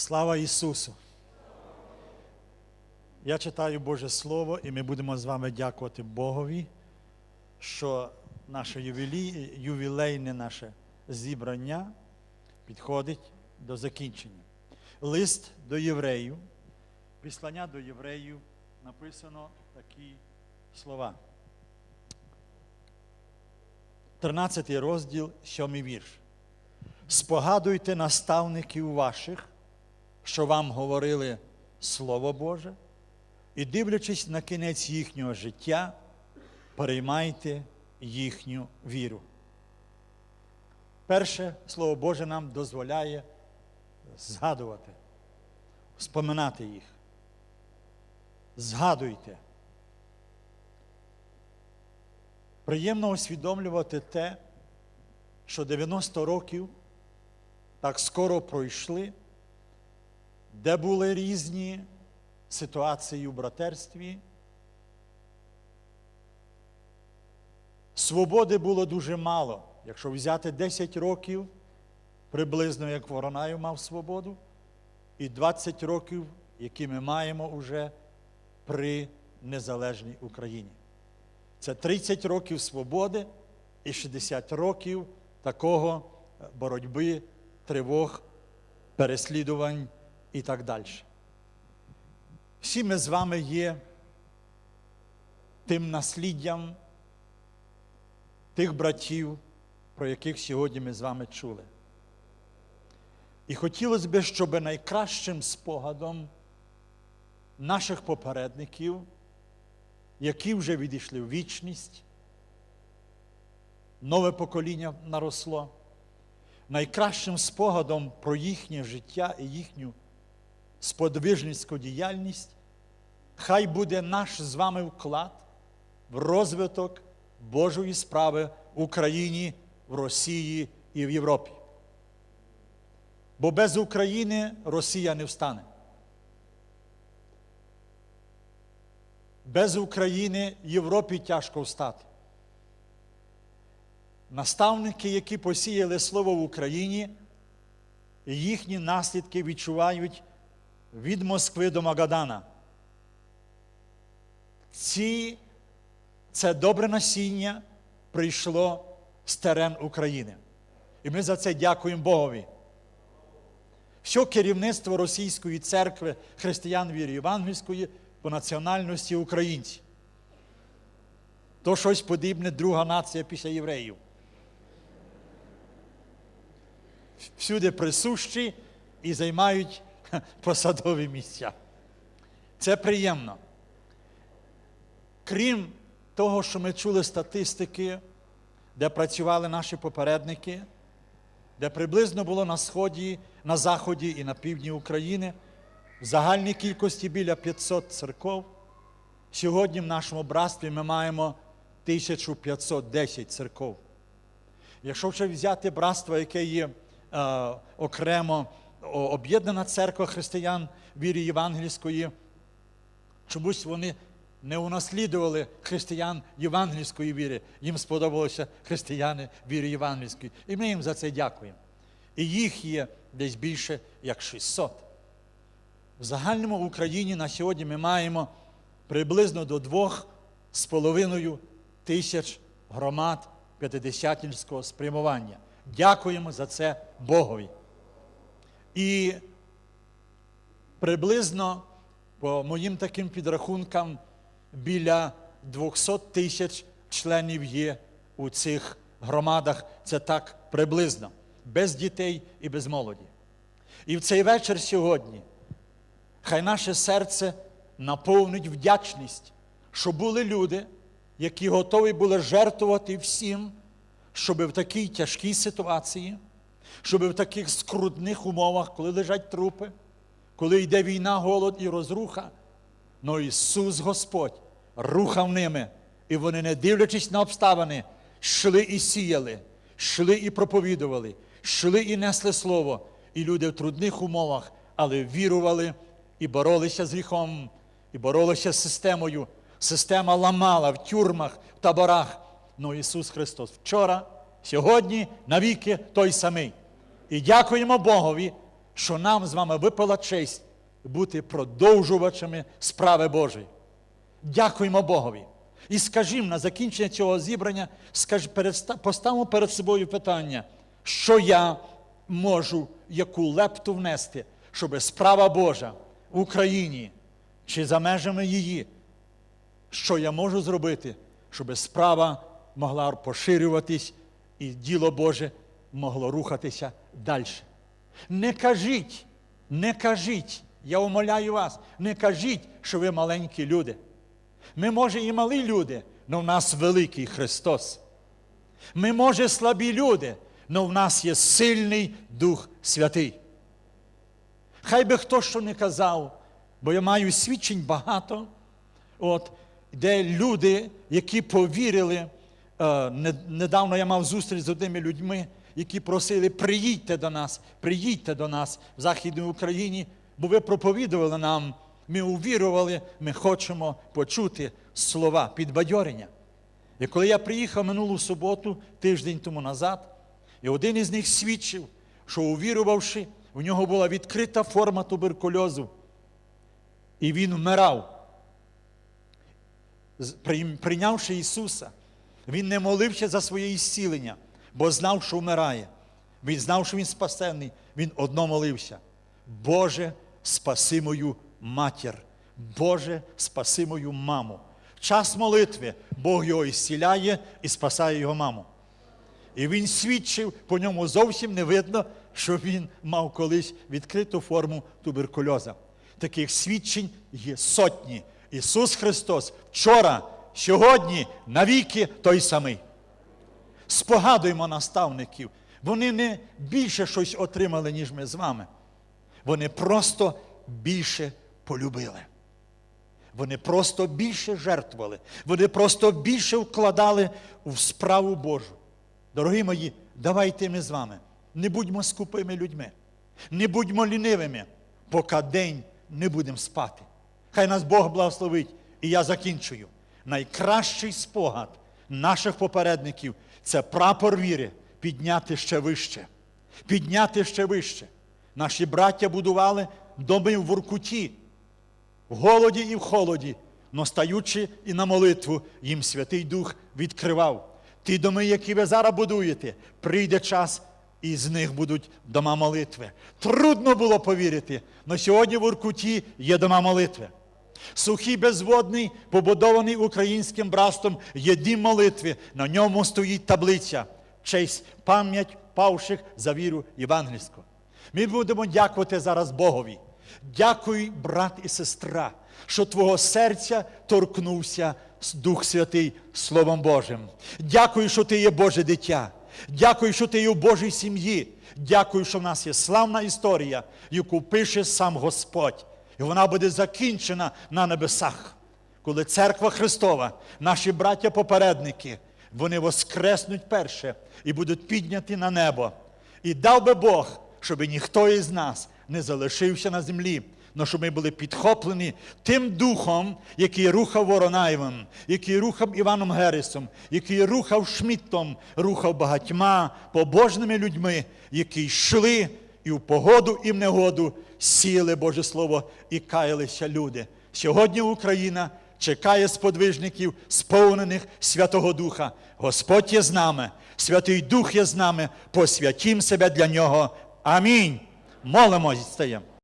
Слава Ісусу! Я читаю Боже Слово, і ми будемо з вами дякувати Богові, що наше ювілі... ювілейне наше зібрання підходить до закінчення. Лист до євреїв, післання до євреїв написано такі слова. 13 розділ, 7 вірш. Спогадуйте наставників ваших, що вам говорили Слово Боже, і, дивлячись на кінець їхнього життя, переймайте їхню віру. Перше Слово Боже нам дозволяє згадувати, споминати їх. Згадуйте. Приємно усвідомлювати те, що 90 років так скоро пройшли, де були різні ситуації у братерстві. Свободи було дуже мало. Якщо взяти 10 років, приблизно як Воронаю мав свободу, і 20 років, які ми маємо уже при незалежній Україні. Це 30 років свободи і 60 років такого боротьби, тривог, переслідувань і так далі. Всі ми з вами є тим насліддям тих братів, про яких сьогодні ми з вами чули. І хотілося б, щоб найкращим спогадом наших попередників, які вже відійшли в вічність, нове покоління наросло, найкращим спогадом про їхнє життя і їхню сподвижницьку діяльність, хай буде наш з вами вклад в розвиток Божої справи в Україні, в Росії і в Європі. Бо без України Росія не встане. Без України Європі тяжко встати. Наставники, які посіяли слово в Україні, їхні наслідки відчувають від Москви до Магадана. Ці, це добре насіння прийшло з терен України. І ми за це дякуємо Богові. Все керівництво Російської церкви християн віри Євангельської по національності українці. То щось подібне друга нація після євреїв. Всюди присущі і займають посадові місця. Це приємно. Крім того, що ми чули статистики, де працювали наші попередники, де приблизно було на сході, на заході і на півдні України в загальній кількості біля 500 церков. Сьогодні в нашому братстві ми маємо 1510 церков. Якщо вже взяти братство, яке є е, окремо об'єднана церква християн вірі євангельської, чомусь вони не унаслідували християн євангельської віри. Їм сподобалося християни віри євангельської. І ми їм за це дякуємо. І їх є десь більше як 600. В загальному в Україні на сьогодні ми маємо приблизно до двох з половиною тисяч громад п'ятидесятницького спрямування. Дякуємо за це Богові. І приблизно, по моїм таким підрахункам, біля 200 тисяч членів є у цих громадах. Це так приблизно, без дітей і без молоді. І в цей вечір сьогодні хай наше серце наповнить вдячність, що були люди, які готові були жертвувати всім, щоб в такій тяжкій ситуації, щоб в таких скрутних умовах, коли лежать трупи, коли йде війна, голод і розруха, но Ісус Господь рухав ними, і вони, не дивлячись на обставини, йшли і сіяли, йшли і проповідували, йшли і несли Слово. І люди в трудних умовах, але вірували і боролися з гріхом, і боролися з системою. Система ламала в тюрмах, в таборах. Ну Ісус Христос вчора, сьогодні, навіки той самий. І дякуємо Богові, що нам з вами випала честь бути продовжувачами справи Божої. Дякуємо Богові. І скажімо на закінчення цього зібрання, скаж, поставимо перед собою питання, що я можу яку лепту внести, щоб справа Божа в Україні чи за межами її, що я можу зробити, щоб справа могла поширюватись і діло Боже могло рухатися далі. Не кажіть, не кажіть, я умоляю вас, не кажіть, що ви маленькі люди. Ми, може, і малі люди, але в нас великий Христос. Ми, може, слабі люди, але в нас є сильний Дух Святий. Хай би хто що не казав, бо я маю свідчень багато, от, де люди, які повірили, е, недавно я мав зустріч з одними людьми, які просили, приїдьте до нас, приїдьте до нас в Західній Україні, бо ви проповідували нам, ми увірували, ми хочемо почути слова підбадьорення. І коли я приїхав минулу суботу, тиждень тому назад, і один із них свідчив, що увірувавши, у нього була відкрита форма туберкульозу, і він вмирав. Прийнявши Ісуса, він не молився за своє ісцілення, бо знав, що вмирає. Він знав, що він спасенний. Він одно молився. Боже, спаси мою матір. Боже, спаси мою маму. Час молитви Бог його ісціляє і спасає його маму. І він свідчив, по ньому зовсім не видно, що він мав колись відкриту форму туберкульоза. Таких свідчень є сотні. Ісус Христос вчора, сьогодні, навіки той самий. Спогадуємо наставників. Вони не більше щось отримали, ніж ми з вами. Вони просто більше полюбили. Вони просто більше жертвували. Вони просто більше вкладали в справу Божу. Дорогі мої, давайте ми з вами. Не будьмо скупими людьми, не будьмо лінивими, поки день не будемо спати. Хай нас Бог благословить. І я закінчую. Найкращий спогад наших попередників це прапор віри підняти ще вище. Підняти ще вище. Наші браття будували доми в Воркуті, в голоді і в холоді, но стаючи і на молитву, їм Святий Дух відкривав. Ті доми, які ви зараз будуєте, прийде час, і з них будуть дома молитви. Трудно було повірити, але сьогодні в Уркуті є дома молитви. Сухий безводний, побудований українським братством, є дім молитви. На ньому стоїть таблиця. Честь, пам'ять павших за віру євангельську. Ми будемо дякувати зараз Богові. Дякуй, брат і сестра, що твого серця торкнувся Дух Святий Словом Божим. Дякую, що ти є Боже дитя. Дякую, що ти є в Божій сім'ї. Дякую, що в нас є славна історія, яку пише сам Господь. І вона буде закінчена на небесах. Коли церква Христова, наші браття-попередники, вони воскреснуть перше і будуть підняті на небо. І дав би Бог, щоб ніхто із нас не залишився на землі, але щоб ми були підхоплені тим духом, який рухав Воронаєвим, який рухав Іваном Гересом, який рухав Шміттом, рухав багатьма побожними людьми, які йшли і в погоду, і в негоду сіяли Боже Слово і каялися люди. Сьогодні Україна чекає сподвижників, сповнених Святого Духа. Господь є з нами, Святий Дух є з нами, посвятім себе для нього. Амінь. Молимось, стаємо.